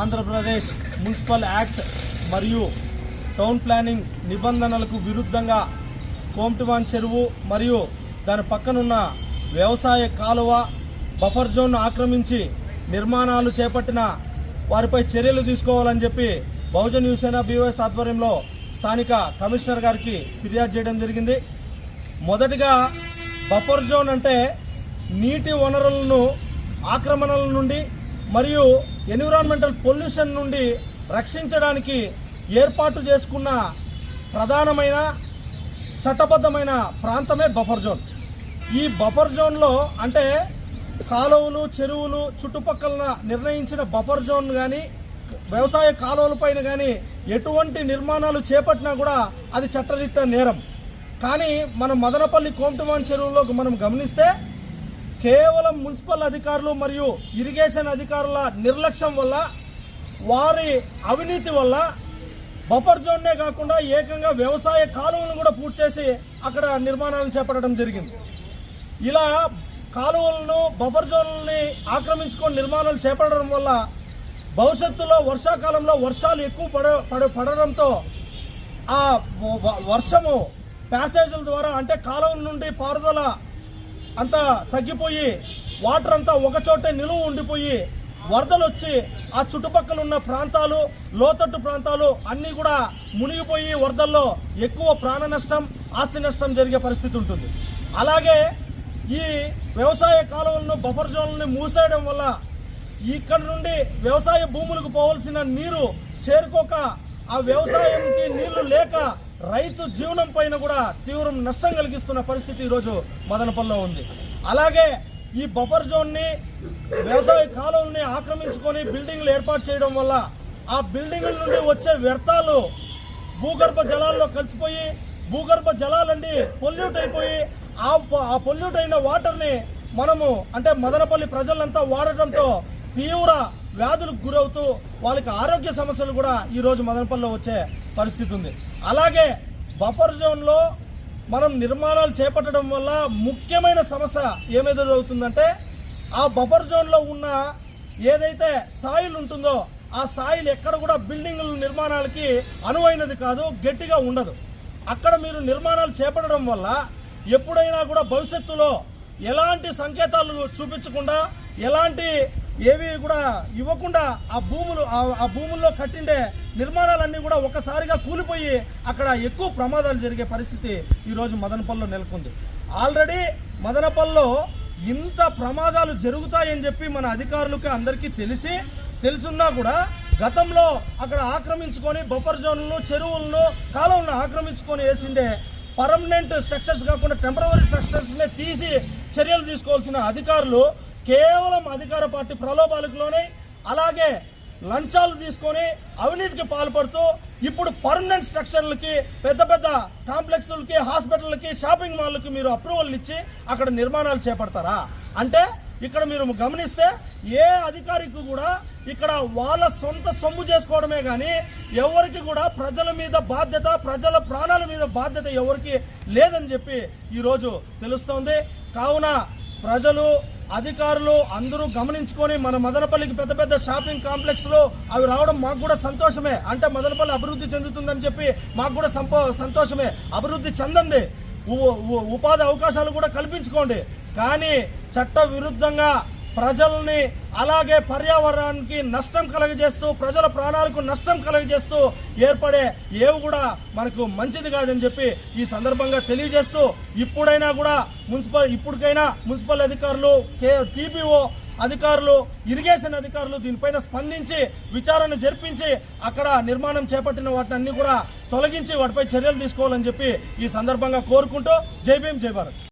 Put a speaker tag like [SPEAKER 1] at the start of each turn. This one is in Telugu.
[SPEAKER 1] ఆంధ్రప్రదేశ్ మున్సిపల్ యాక్ట్ మరియు టౌన్ ప్లానింగ్ నిబంధనలకు విరుద్ధంగా కోమటివాన్ చెరువు మరియు దాని పక్కనున్న వ్యవసాయ కాలువ బఫర్ జోన్ను ఆక్రమించి నిర్మాణాలు చేపట్టిన వారిపై చర్యలు తీసుకోవాలని చెప్పి బహుజన్ యువసేన బీవైఎస్ ఆధ్వర్యంలో స్థానిక కమిషనర్ గారికి ఫిర్యాదు చేయడం జరిగింది. మొదటిగా బఫర్ జోన్ అంటే నీటి వనరులను ఆక్రమణల నుండి మరియు ఎన్విరాన్మెంటల్ పొల్యూషన్ నుండి రక్షించడానికి ఏర్పాటు చేసుకున్న ప్రధానమైన చట్టబద్ధమైన ప్రాంతమే బఫర్ జోన్. ఈ బఫర్ జోన్లో అంటే కాలువలు చెరువులు చుట్టుపక్కల నిర్ణయించిన బఫర్ జోన్ కానీ వ్యవసాయ కాలువలపైన కానీ ఎటువంటి నిర్మాణాలు చేపట్టినా కూడా అది చట్టరీత్యా నేరం. కానీ మన మదనపల్లి కోమటివాన్ చెరువులో మనం గమనిస్తే కేవలం మున్సిపల్ అధికారులు మరియు ఇరిగేషన్ అధికారుల నిర్లక్ష్యం వల్ల వారి అవినీతి వల్ల బఫర్ జోన్నే కాకుండా ఏకంగా వ్యవసాయ కాలువలను కూడా పూర్తి చేసి అక్కడ నిర్మాణాలను చేపట్టడం జరిగింది. ఇలా కాలువలను బఫర్ జోన్లని ఆక్రమించుకొని నిర్మాణాలు చేపట్టడం వల్ల భవిష్యత్తులో వర్షాకాలంలో వర్షాలు ఎక్కువ పడ పడ పడడంతో ఆ వర్షము ప్యాసేజీల ద్వారా అంటే కాలువల నుండి పారుదల అంతా తగ్గిపోయి వాటర్ అంతా ఒక చోటే నిలువ ఉండిపోయి వరదలు వచ్చి ఆ చుట్టుపక్కల ఉన్న ప్రాంతాలు లోతట్టు ప్రాంతాలు అన్నీ కూడా మునిగిపోయి వరదల్లో ఎక్కువ ప్రాణ నష్టం ఆస్తి నష్టం జరిగే పరిస్థితి ఉంటుంది. అలాగే ఈ వ్యవసాయ కాలువలను బఫర్ జోన్లను మూసేయడం వల్ల ఇక్కడ నుండి వ్యవసాయ భూములకు పోవలసిన నీరు చేరుకోక ఆ వ్యవసాయంకి నీళ్ళు లేక రైతు జీవనం పైన కూడా తీవ్రం నష్టం కలిగిస్తున్న పరిస్థితి ఈరోజు మదనపల్లిలో ఉంది. అలాగే ఈ బఫర్ జోన్ని వ్యవసాయ కాలువల్ని ఆక్రమించుకొని బిల్డింగ్లు ఏర్పాటు చేయడం వల్ల ఆ బిల్డింగ్ల నుండి వచ్చే వ్యర్థాలు భూగర్భ జలాల్లో కలిసిపోయి భూగర్భ జలాలండి పొల్యూట్ అయిపోయి ఆ ఆ పొల్యూట్ అయిన వాటర్ని మనము అంటే మదనపల్లి ప్రజలంతా వాడటంతో తీవ్ర వ్యాధులకు గురవుతూ వాళ్ళకి ఆరోగ్య సమస్యలు కూడా ఈరోజు మదనపల్లిలో వచ్చే పరిస్థితి ఉంది. అలాగే బఫర్ జోన్లో మనం నిర్మాణాలు చేపట్టడం వల్ల ముఖ్యమైన సమస్య ఏమెదురవుతుందంటే ఆ బఫర్ జోన్లో ఉన్న ఏదైతే సాయిల్ ఉంటుందో ఆ సాయిల్ ఎక్కడ కూడా బిల్డింగుల నిర్మాణాలకి అనువైనది కాదు గట్టిగా ఉండదు. అక్కడ మీరు నిర్మాణాలు చేపట్టడం వల్ల ఎప్పుడైనా కూడా భవిష్యత్తులో ఎలాంటి సంకేతాలు చూపించకుండా ఎలాంటి ఏవి కూడా ఇవ్వకుండా ఆ భూములు ఆ- భూముల్లో కట్టిండే నిర్మాణాలన్నీ కూడా ఒకసారిగా కూలిపోయి అక్కడ ఎక్కువ ప్రమాదాలు జరిగే పరిస్థితి ఈరోజు మదనపల్లిలో నెలకొంది. ఆల్రెడీ మదనపల్లిలో ఇంత ప్రమాదాలు జరుగుతాయని చెప్పి మన అధికారులకు అందరికీ తెలిసి తెలుసున్నా కూడా గతంలో అక్కడ ఆక్రమించుకొని బఫర్ జోన్లను చెరువులను కాలువలను ఆక్రమించుకొని వేసిండే పర్మనెంట్ స్ట్రక్చర్స్ కాకుండా టెంపరవరీ స్ట్రక్చర్స్నే తీసి చర్యలు తీసుకోవాల్సిన అధికారులు కేవలం అధికార పార్టీ ప్రలోభాలకులోనే అలాగే లంచాలు తీసుకొని అవినీతికి పాల్పడుతూ ఇప్పుడు పర్మనెంట్ స్ట్రక్చర్లకి పెద్ద పెద్ద కాంప్లెక్స్లకి హాస్పిటల్కి షాపింగ్ మాల్కి మీరు అప్రూవల్ ఇచ్చి అక్కడ నిర్మాణాలు చేపడతారా? అంటే ఇక్కడ మీరు గమనిస్తే ఏ అధికారికి కూడా ఇక్కడ వాళ్ళ సొంత సొమ్ము చేసుకోవడమే కానీ ఎవరికి కూడా ప్రజల మీద బాధ్యత ప్రజల ప్రాణాల మీద బాధ్యత ఎవరికి లేదని చెప్పి ఈరోజు తెలుస్తోంది. కావున ప్రజలు అధికారులు అందరూ గమనించుకొని మన మదనపల్లికి పెద్ద పెద్ద షాపింగ్ కాంప్లెక్స్లో అవి రావడం మాకు కూడా సంతోషమే. అంటే మదనపల్లి అభివృద్ధి చెందుతుందని చెప్పి మాకు కూడా సంపో సంతోషమే. అభివృద్ధి చెందండి. ఉపాధి అవకాశాలు కూడా కల్పించుకోండి. కానీ చట్ట విరుద్ధంగా ప్రజల్ని అలాగే పర్యావరణానికి నష్టం కలగజేస్తూ ప్రజల ప్రాణాలకు నష్టం కలగజేస్తూ ఏర్పడే ఏవి కూడా మనకు మంచిది కాదని చెప్పి ఈ సందర్భంగా తెలియజేస్తూ ఇప్పుడైనా కూడా మున్సిపల్ ఇప్పటికైనా మున్సిపల్ అధికారులు కే టీపీఓ అధికారులు ఇరిగేషన్ అధికారులు దీనిపైన స్పందించి విచారణ జరిపించి అక్కడ నిర్మాణం చేపట్టిన వాటిని కూడా తొలగించి వాటిపై చర్యలు తీసుకోవాలని చెప్పి ఈ సందర్భంగా కోరుకుంటూ జై భీమ్ జై భారత్.